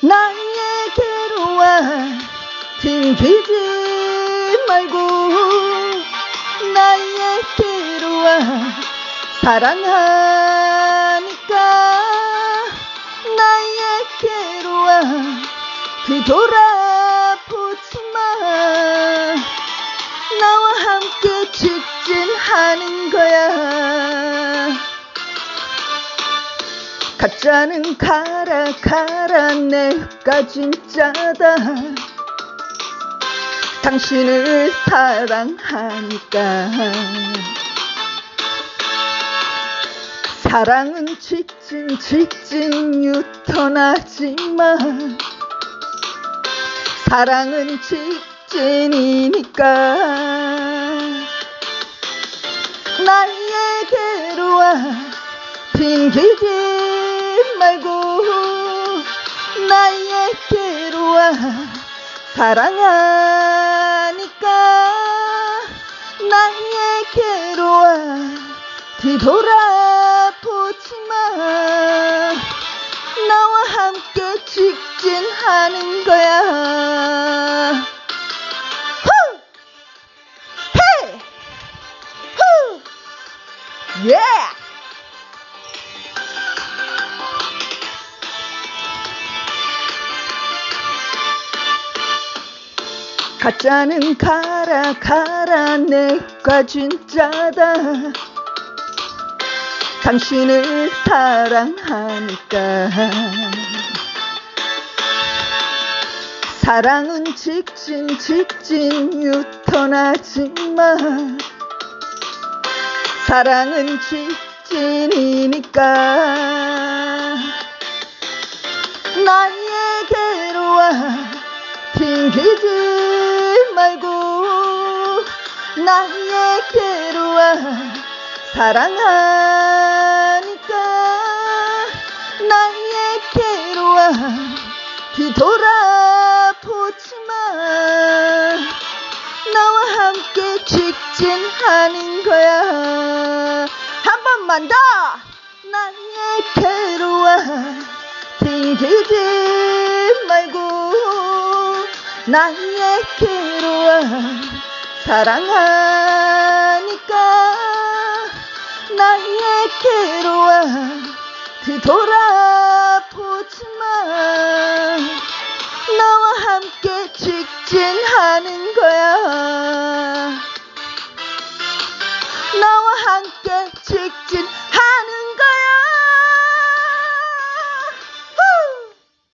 나에게로 와 들키지 말고 나에게로 와 사랑하니까 나에게로 와 그 뒤돌아 가짜는 가라 가라 내가 진짜다. 당신을 사랑하니까. 사랑은 직진 직진 유턴하지 마 사랑은 직진이니까. 나에게로 와 튕기지 말고 나에게로 와 사랑하니까 나에게로 와 뒤돌아보지 마 나와 함께 직진하는 거야 후! 헤이! 후! 예! 가짜는 가라 가라 내가 진짜다. 당신을 사랑하니까. 사랑은 직진 직진 유턴하지 마 사랑은 직진이니까. 나에게로 와 말고 나에게로 와 사랑하니까. 나에게로 와 뒤돌아보지 마 나와 함께 직진하는 거야. 한 번만 더! 나에게로 와 튕기지 말고. 나에게로 와 사랑하니까 나에게로 와 뒤돌아보지만 너와 함께 직진하는 거야.